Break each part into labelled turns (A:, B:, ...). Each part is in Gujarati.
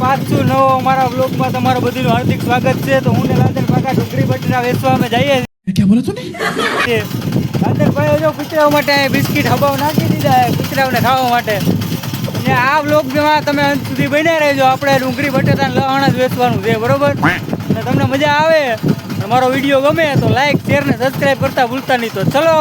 A: પાછું નવો અમારા બ્લોગમાં તમારું બધીનું હાર્દિક સ્વાગત છે. તો હું ડુંગળી ભટ્ટીના વેચવા અમે જઈએ છીએ. લાદરભાઈ બિસ્કિટ હબાવ નાખી દીધા કૂતરાઓને ખાવા માટે. અને આ બ્લોગમાં તમે અંત સુધી બન્યા રહેજો. આપણે ડુંગળી બટેટા લહણ જ વેચવાનું છે બરોબર? અને તમને મજા આવે. મારો વીડિયો ગમે તો લાઈક શેર ને સબસ્ક્રાઈબ કરતા ભૂલતા નહીં તો. ચલો!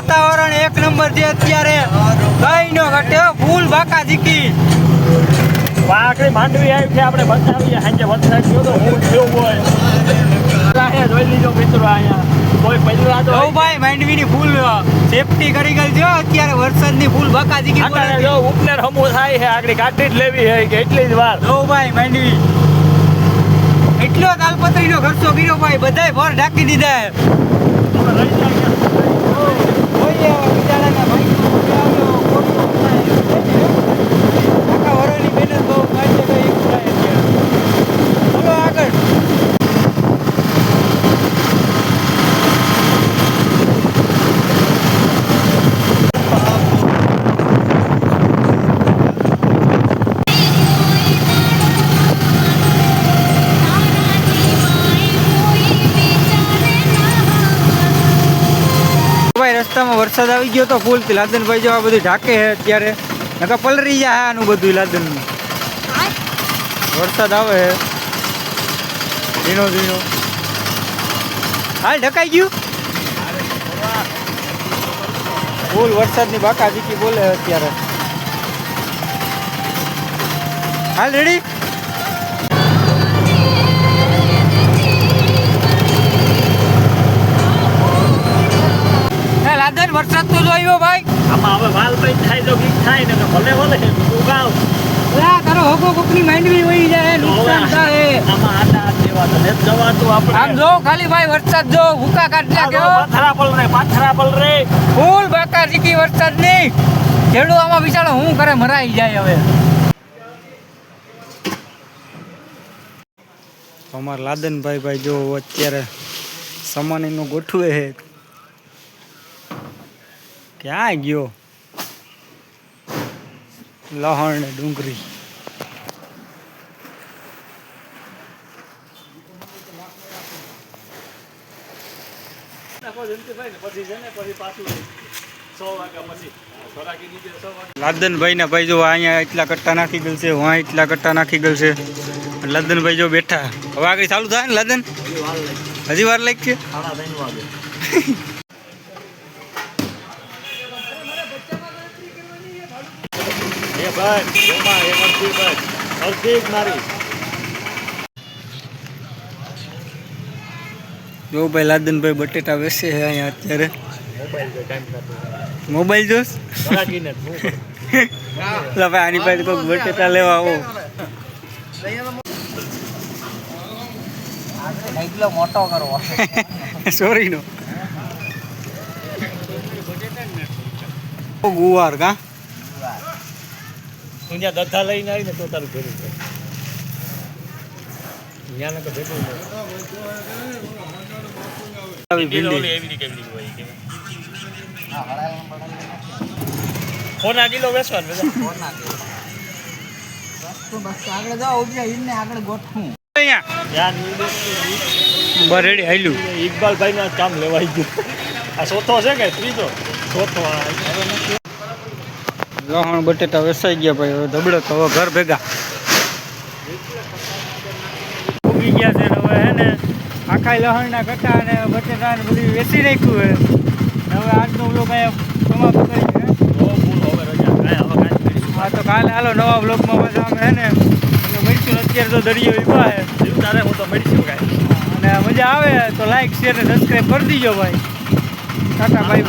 A: વાતાવરણ એક નંબર છે અત્યારે. કઈ નો ઘટે ફૂલ બાકા જીકી
B: વાકડી માંડવી આવી છે આપણે બતાવીએ. સાંજે વરસાદ થયો તો હું થયો હોય. જોઈ લીધો મિત્રો અહીંયા. કોઈ પહેલા તો
A: ભાઈ માંડવીની ફૂલ સેફટી કરી ગઈ છે અત્યારે વરસાદની ફૂલ બાકા જીકી
B: જો ઉપનેર હમો થાય છે આગળ કાઢી જ લેવી છે કે એટલી જ વાર.
A: જો ભાઈ માંડવી. એટલો તાલપત્રીનો ખર્ચો કર્યો ભાઈ બધાય ભર ઢાંકી દીધા
B: રહી જાય.
A: 哎，我们家那个。ભાઈ, રસ્તામાં વરસાદ આવી ગયો તો ફૂલ લાદનભાઈ જો આ બધું ઢાકે છે અત્યારે. નકા પલરી જાય આનું બધું લાદન વરસાદ આવે છે. ઝીણો ઝીણો. હાલ ઢકાઈ ગયું? ફૂલ વરસાદની બાકા જીકી બોલે અત્યારે. હાલ રેડી
B: વાલ થાય તો કંઈક થાય ને ભલે ભલે ઉગાવ.
A: તારો હોગો કોકની માંડવી વહી જાય નુકસાન થાય.
B: આમાં આટા દેવા તો નથી જવાતું
A: આમ જો ખાલી ભાઈ વરસાદ જો ભૂકા કાઢ્યા કેવો
B: પાથરા પલ રે પાથરા પલ રે.
A: ફૂલ બાકા જીકી વરસાદ નહીં. ખેડૂત આમાં બિચારો હું કરે મરાઈ જાય હવે. અમાર લાદનભાઈ ભાઈ જો અત્યારે સમાનીનું ગોઠવે છે. ક્યાં ગયો? લહણ ને ડુંગળી લાદનભાઈ ના ભાઈ જો અહીંયા એટલા કટ્ટા નાખી ગયેલ છે વાં એટલા કટ્ટા નાખી ગયેલ છે. લાદનભાઈ જો બેઠા. હવે આગળ ચાલુ થાય ને લાદન?
B: હજી વાર લાગી ભાઈ એમાં એ અડધી ભાઈ અડધી જ મારી.
A: જો ભાઈ લાદનભાઈ બટેટા વેચે છે અહીંયા અત્યારે.
B: મોબાઈલ જોશ ટાઈમ થતો
A: મોબાઈલ જોસ
B: કરાકીને જ હું કરું.
A: લા ભાઈ આની પાસે કોઈ બટેટા લેવા આવો.
C: મોટો કરવો
A: સોરી નો ગુવાર કા?
B: તું ત્યાં દધા લઈને આવીને તો તારું ભેરું થાય. ત્યાં ને તો ભેગું નહીં.
A: આવી
B: ઓલી
A: ભીંડી.
B: એવી રીતે કેવી રીતે હોય કે ફોન કિલો વેચવાનું
C: આગળ જાઓ ઊભી આગળ ગોઠવું.
A: અહીંયા.
B: ધ્યાન ઈ વસ્તુ
A: બર રેડી હાલ્યું.
B: ઇકબાલભાઈ ના કામ લેવાઈ ગયું. આ ચોથો છે કે ત્રીજો? ચોથો.
A: લહણ બટેટા વેસાઈ ગયા ભાઈ, હવે ધબડે તો હવે ઘર ભેગા. ઉગી ગયા છે હવે હે ને, આખા લહણના કટા અને બટેટા ને બધું વેચી નાખ્યું છે. હવે આજનો બ્લોગ અહીંયા સમાપ્ત કરી હા. તો કાલે હાલો નવા બ્લોગમાં પાછા અમે હે ને. મળીશું અત્યારે તો દરિયો વિભા છે.
B: તારે હું તો મળીશું કાંઈ
A: અને મજા આવે, તો લાઈક શેર ને સબસ્ક્રાઈબ કરી દીજો ભાઈ. ટાટા ભાઈ